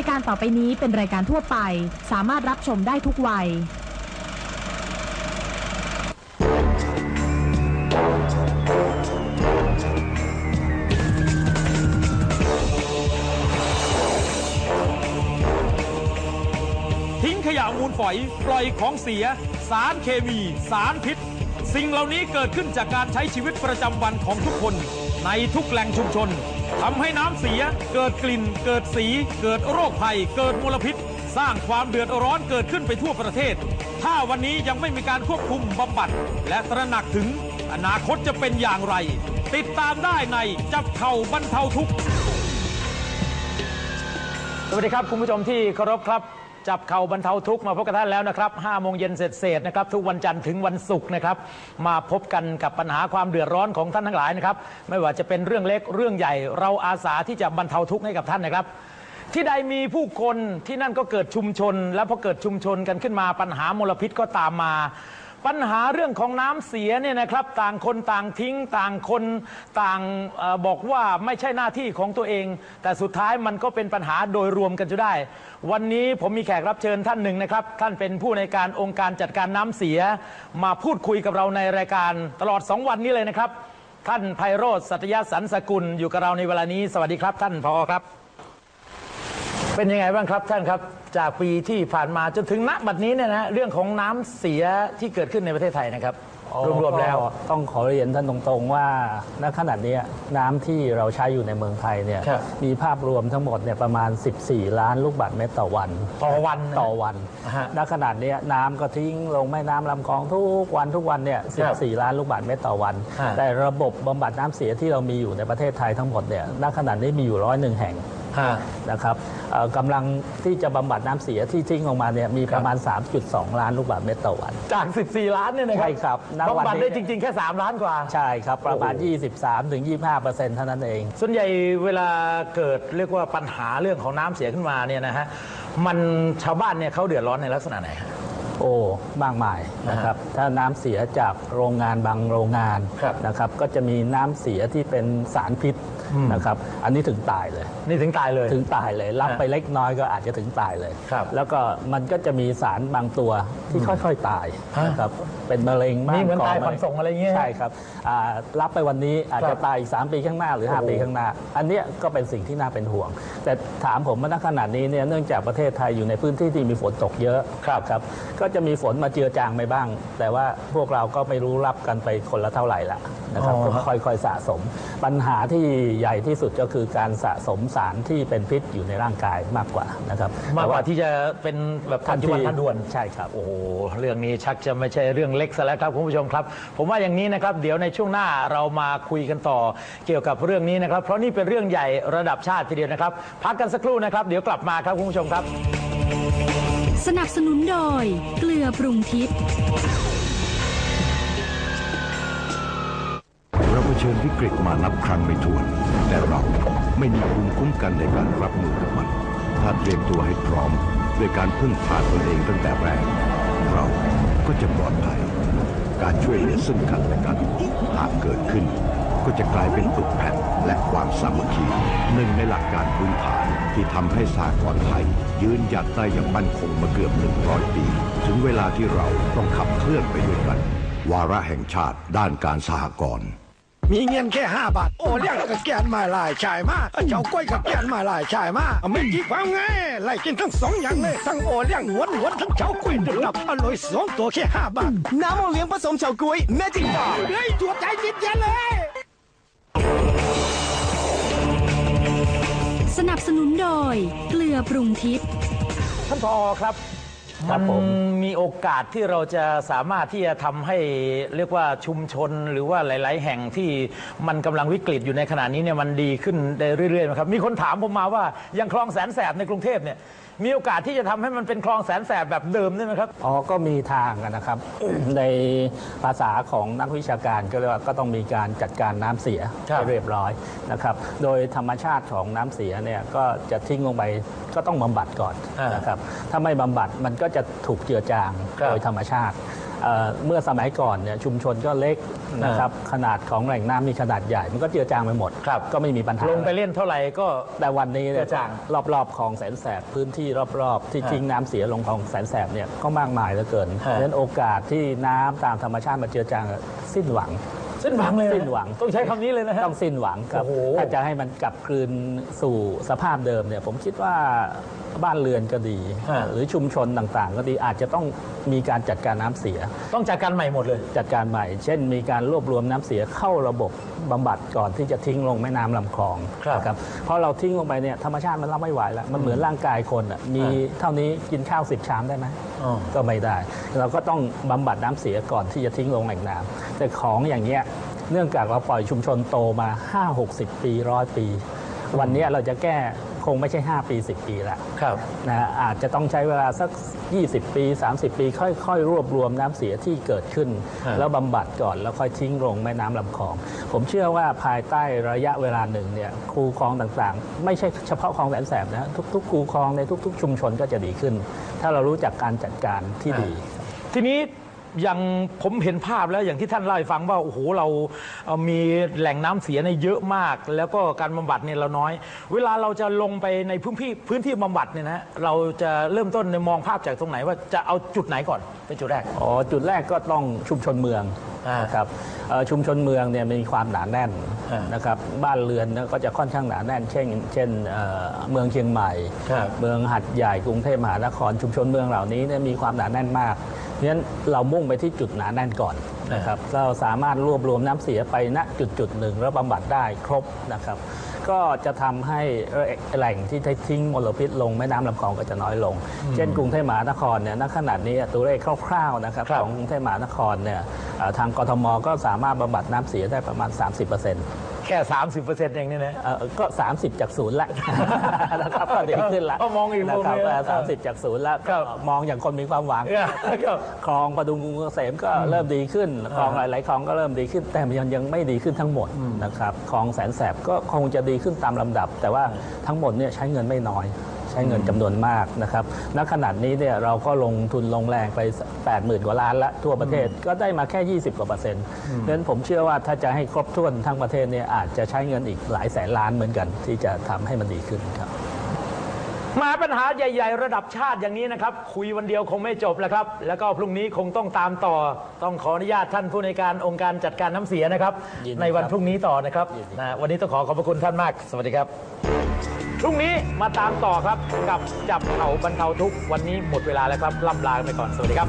ายการต่อไปนี้เป็นรายการทั่วไป สามารถรับชมได้ทุกวัย ทิ้งขยะมูลฝอย ปล่อยของเสีย สารเคมี สารพิษ สิ่งเหล่านี้เกิดขึ้นจากการใช้ชีวิตประจำวันของทุกคน ในทุกแหล่งชุมชน ทำให้น้ำเสียเกิดกลิ่น เกิดสี เกิดโรคภัย เกิดมลพิษ สร้างความเดือดร้อนเกิดขึ้นไปทั่วประเทศ ถ้าวันนี้ยังไม่มีการควบคุมบำบัด และตระหนักถึงอนาคตจะเป็นอย่างไร ติดตามได้ในจับเข่าบรรเทาทุกข์สวัสดีครับคุณผู้ชมที่เคารพครับ จับเข่าบรรเทาทุกข์มาพบกับท่านแล้วนะครับ5โมงเย็นเสร็จเศษๆนะครับทุกวันจันทร์ถึงวันศุกร์นะครับมาพบกันกับปัญหาความเดือดร้อนของท่านทั้งหลายนะครับไม่ว่าจะเป็นเรื่องเล็กเรื่องใหญ่ เราอาสาที่จะบรรเทาทุกข์ให้กับท่านนะครับ ที่ใดมีผู้คนที่นั่นก็เกิดชุมชน แล้วพอเกิดชุมชนกันขึ้นมาปัญหามลพิษก็ตามมา ปัญหาเรื่องของน้ำเสียเนี่ยนะครับต่างคนต่างทิ้งต่างคนต่างเออบอกว่าไม่ใช่หน้าที่ของตัวเอง แต่สุดท้ายมันก็เป็นปัญหาโดยรวมกันจะได้ วันนี้ผมมีแขกรับเชิญท่านหนึ่งนะครับ ท่านเป็นผู้ในการองค์การจัดการน้ำเสีย มาพูดคุยกับเราในรายการตลอด 2 วันนี้เลยนะครับ ท่านไพโรธสัตยสันสกุลอยู่กับเราในเวลานี้ สวัสดีครับ ท่านพอครับ เป็นยังไงบ้างครับท่านครับ จากปีที่ผ่านมาจนถึงณบัดนี้เนี่ยนะเรื่องของน้ำเสียที่เกิดขึ้นในประเทศไทยนะครับรวมๆแล้ว ก็ต้องขอเรียนท่านตรงๆว่าณขณะเนี้ยน้ำที่เราใช้อยู่ในเมืองไทยเนี่ยครับ มีภาพรวมทั้งหมดเนี่ยประมาณ 14 ล้านลูกบาศก์เมตรต่อวัน ต่อวันนะ ต่อวันฮะณขณะเนี้ยน้ำก็ทิ้งลงแม่น้ำลำคลองทุกวันทุกวันเนี่ยครับ14 ล้านลูกบาศก์เมตรต่อวัน ฮะแต่ระบบบำบัดน้ำเสียที่เรามีอยู่ในประเทศไทยทั้งหมดเนี่ยณขณะนี้มีอยู่ร้อยหนึ่งแห่งฮะ นะครับเอ่อกำลังที่จะบำบัดน้ำเสียที่ทิ้งออกมาเนี่ยมีประมาณ 3.2 ล้านลูกบาศก์เมตรต่อวัน จาก 14 ล้านเนี่ยนะครัใช่ครับณวันบำบัดนี้ได้จริง ๆ แค่ 3 ล้านกว่า ใช่ครับ ประมาณโอ้โห23ถึง25เปอร์เซ็นต์เท่านั้นเอง ส่วนใหญ่เวลาเกิดเรียกว่าปัญหาเรื่องของน้ำเสียขึ้นมาเนี่ยนะฮะมันชาวบ้านเนี่ยเขาเดือดร้อนในลักษณะไหนฮะ โอ้มากมายนะครับถ้าน้ำเสียจากโรงงานบางโรงงานครับนะครับก็จะมีน้ำเสียที่เป็นสารพิษอืมนะครับอันนี้ถึงตายเลย นี่ถึงตายเลยถึงตายเลยรับไปเล็กน้อยก็อาจจะถึงตายเลยครับแล้วก็มันก็จะมีสารบางตัวที่ค่อยๆตายฮะนะครับเป็นมะเร็งบ้างนี่เหมือนก่ตายมะผ่อนส่งอะไรเงี้ยใช่ครับอ่ารับไปวันนี้อาจครัจะบตายอีก 3 ปีข้างหน้าหรือโอ้โห5ปีข้างหน้า อันเนี้ยก็เป็นสิ่งที่น่าเป็นห่วง แต่ถามผมว่าณขณะนี้เนี่ยเนื่องจากประเทศไทยอยู่ในพื้นที่ที่มีฝนตกเยอะครับครับก็จะมีฝนมาเจือจางไปบ้าง แต่ว่าพวกเราก็ไม่รู้รับกันไปคนละเท่าไหร่ละนะครับอ๋อ ก็ค่อยๆสะสม ปัญหาที่ใหญ่ที่สุดก็คือการสะสมสารที่เป็นพิษอยู่ในร่างกายมากกว่านะครับมากกว่าแต่ที่จะเป็นแบบทัทันนจุทีบันทันด่วน ใช่ครับ โอ้โห เรื่องนี้ชักจะไม่ใช่เรื่องเล็กซะแล้วครับคุณผู้ชมครับ ผมว่าอย่างนี้นะครับ เดี๋ยวในช่วงหน้าเรามาคุยกันต่อเกี่ยวกับเรื่องนี้นะครับ เพราะนี่เป็นเรื่องใหญ่ระดับชาติทีเดียวนะครับ พักกันสักครู่นะครับ เดี๋ยวกลับมาครับคุณผู้ชมครับ สนับสนุนโดย เกลือปรุงทิพย์ เราเผชิญวิกฤตมานับครั้งไม่ถ้วน แต่เราไม่มีภูมิคุ้มกันในการรับมือกับมัน ถ้าเตรียมตัวให้พร้อมด้วยการพึ่งพาตนเองตั้งแต่แรก เราก็จะปลอดภัย การช่วยเหลือซึ่งกันและกันหากเกิดขึ้น ก็จะกลายเป็นปึกแผ่น และความสามัคคีหนึ่งในหลักการพื้นฐานที่ทำให้สากลไทย ยืนหยัดได้อย่างมั่นคงมาเกือบ 100 ปี ถึงเวลาที่เราต้องขับเคลื่อนไปด้วยกัน วาระแห่งชาติด้านการสหกรณ์มีเงินแค่ห้าบาท โอ้เลี้ยงกับแกนมาหลายชายมาเจ้ากล้วยกับแกนมาหลายชายมาไม่กี่ความไงไล่กินทั้งสองอย่างเลยทั้งโอเลี้ยงหวนหวนทั้งเจ้ากล้วยดึกดับอร่อยสองตัวแค่ห้าบาท น้ำโอเลี้ยงผสมเฉาก๊วยแม่จริงต่อเฮ้ยตัวใจเย็นๆเลย ดย เกลือปรุงทิพย์ท่านพอครับ ครัมับนผม มีโอกาสที่เราจะสามารถที่จะทำให้เรียกว่าชุมชนหรือว่าหลาย ๆ แห่งที่มันกำลังวิกฤตอยู่ในขณะนี้เนี่ยมันดีขึ้นได้เรื่อยๆไหมครับมีคนถามผมมาว่าอย่างคลองแสนแสบในกรุงเทพเนี่ยมีโอกาสที่จะทำให้มันเป็นคลองแสนแสบแบบเดิมได้ไหมครับ อ๋อก็มีทางอะนะครับ ในภาษาของนักวิชาการก็เรียกว่าก็ต้องมีการจัดการน้ำเสียครับให้เรียบร้อยนะครับ โดยธรรมชาติของน้ำเสียเนี่ยก็จะทิ้งลงไปก็ต้องบำบัดก่อนอ่านนะครับ ถ้าไม่บำบัดมันก็จะถูกเจือจางครับ โดยธรรมชาติเอ่อเมื่อสมัยก่อนเนี่ยชุมชนก็เล็กนะครับขนาดของแหล่งน้ำมีขนาดใหญ่ มันก็เจือจางไปหมดครับก็ไม่มีปัญหา ลงไปเล่นเท่าไหร่ก็ แต่วันนี้เนี่ยเจือจางรอบๆคลองแสนแสบพื้นที่รอบๆ ที่ฮะทิ้งน้ำเสียลงคลองแสนแสบเนี่ยก็มากมายเหลือเกินเพฮะราะฉะนั้นโอกาสที่น้ำตามธรรมชาติมาเจือจางสิ้นหวัง สิ้นหวังเลยะสิ้นหวังต้องใช้คำนี้เลยนะฮะ ต้องสิ้นหวังครับโอ้โห ถ้าจะให้มันกลับคืนสู่สภาพเดิมเนี่ยผมคิดว่าบ้านเรือนก็ดี หรือชุมชนต่างๆ ก็ดีอาจจะต้องมีการจัดการน้ำเสีย ต้องจัดการใหม่หมดเลย จัดการใหม่ เช่น มีการรวบรวมน้ำเสียเข้าระบบบำบัดก่อนที่จะทิ้งลงแม่น้ำลำคลองครับนะครับเพราะเราทิ้งลงไปเนี่ยธรรมชาติมันรับไม่ไหวแล้ว มันเหมือนร่างกายคนอะมีเท่านี้กินข้าวสิบชามได้ไหม อ๋อ ก็ไม่ได้ เราก็ต้องบำบัดน้ำเสียก่อนที่จะทิ้งลงแหล่งน้ำ แต่ของอย่างเงี้ยเนื่องจากเราปล่อยชุมชนโตมา 5-60 ปีร้อยปี วันเนี้ยเราจะแก้คงไม่ใช่ 5 ปี 10 ปีละครับนะฮะอาจจะต้องใช้เวลาสัก 20 ปี 30 ปี ค่อยๆ รวบรวมน้ำเสียที่เกิดขึ้นฮะแล้วบำบัดก่อนแล้วค่อยทิ้งลงแม่น้ำลำคลอง ผมเชื่อว่าภายใต้ระยะเวลาหนึ่งเนี่ยคูคลองต่างๆ ไม่ใช่เฉพาะคลองแสนแสบนะทุกๆ คูคลองในทุก ๆ ชุมชนก็จะดีขึ้น ถ้าเรารู้จักการจัดการที่ดี ทีนี้ อย่างผมเห็นภาพแล้วอย่างที่ท่านเล่าให้ฟังว่าโอ้โหเราเอ่อมีแหล่งน้ำเสียในยเยอะมาก แล้วก็การบำบัดเนี่ยเราน้อย เวลาเราจะลงไปในพื้นที่พื้นที่บำบัดเนี่ยนะเราจะเริ่มต้นในมองภาพจากตรงไหนว่าจะเอาจุดไหนก่อนเป็นจุดแรก อ๋อจุดแรกก็ต้องชุมชนเมืองอ่านนะครับเอ่อชุมชนเมืองเนี่ยมีความหนาแน่นอ่านนะครับบ้านเรือนเนี่ยก็จะค่อนข้างหนาแน่น เช่น เช่นเอ่อเมืองเชียงใหม่ ครับ เมืองหัดใหญ่กรุงเทพมหานครชุมชนเมืองเหล่านี้เนี่ยมีความหนาแน่นมาก เพราะฉะนั้นเรามุ่งไปที่จุดหนาแน่นก่อนนะครับเราสามารถรวบรวมน้ำเสียไปณจุดจุดๆหนึ่งแล้วบำบัดได้ครบนะครับ ก็จะทำให้แหล่งที่ทิ้งมลพิษลงแม่น้ำลำคลองก็จะน้อยลง เช่นกรุงเทพมหานครเนี่ยณขนาดนี้ตัวเลขคร่าวๆนะครับครับของกรุงเทพมหานครเนี่ยเอ่อทางกทมก็สามารถบำบัดน้ำเสียได้ประมาณ 30%แค่ 30%เองเนี่ยนะ เอ่อก็ 30 จากศูนย์ละ นะครับก็ดีขึ้นละก็มองอีกมุมนะครับหนึ่งสามสิบจากศูนย์ละครัก็บมองอย่างคนมีความหวังครับคลองประดุงกรุงเกษมก็เริ่มดีขึ้นคลองหลายๆคลองก็เริ่มดีขึ้น แต่มันยังยังไม่ดีขึ้นทั้งหมดนะครับคลองแสนแสบก็คงจะดีขึ้นตามลำดับ แต่ว่าทั้งหมดเนี่ยใช้เงินไม่น้อย ใช้เงินจำนวนมากนะครับณขนาดนี้เนี่ยเราก็ลงทุนลงแรงไป 80,000 กว่าล้านละทั่วประเทศก็ได้มาแค่ 20 กว่าเปอร์เซ็นต์เพราะฉะนั้นผมเชื่อว่าถ้าจะให้ครบถ้วนทั้งประเทศเนี่ยอาจจะใช้เงินอีกหลายแสนล้านเหมือนกัน ที่จะทำให้มันดีขึ้นครับ มาปัญหาใหญ่ ๆ ระดับชาติอย่างนี้นะครับ คุยวันเดียวคงไม่จบแล้วครับ แล้วก็พรุ่งนี้คงต้องตามต่อ ต้องขออนุญาตท่านผู้ในวยการองค์การจัดการน้ำเสียนะครับ ยินดีในวันครับพรุ่งนี้ต่อนะครับยินดี นะวันนี้ต้องขอขอบพระคุณท่านมาก สวัสดีครับ พรุ่งนี้มาตามต่อครับกับจับเข่าบรรเทาทุกข์วันนี้หมดเวลาแล้วครับล่ำลาไปก่อนสวัสดีครับ